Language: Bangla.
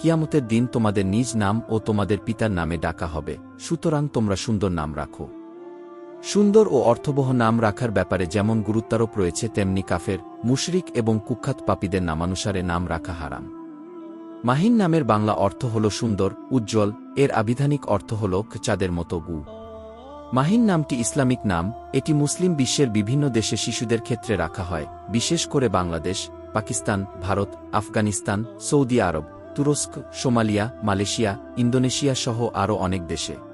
কিয়ামতের দিন তোমাদের নিজ নাম ও তোমাদের পিতার নামে ডাকা হবে, সুতরাং তোমরা সুন্দর নাম রাখো। সুন্দর ও অর্থবহ নাম রাখার ব্যাপারে যেমন গুরুত্বারোপ রয়েছে, তেমনি কাফের, মুশরিক এবং কুখ্যাত পাপীদের নামানুসারে নাম রাখা হারাম। মাহিন নামের বাংলা অর্থ হল সুন্দর, উজ্জ্বল, এর আবিধানিক অর্থ হল চাঁদের মতো গু। মাহিন নামটি ইসলামিক নাম, এটি মুসলিম বিশ্বের বিভিন্ন দেশে শিশুদের ক্ষেত্রে রাখা হয়, বিশেষ করে বাংলাদেশ, পাকিস্তান, ভারত, আফগানিস্তান, সৌদি আরব। তুরস্ক সোমালিয়া মালয়েশিয়া ইন্দোনেশিয়া সহ আরও অনেক দেশে।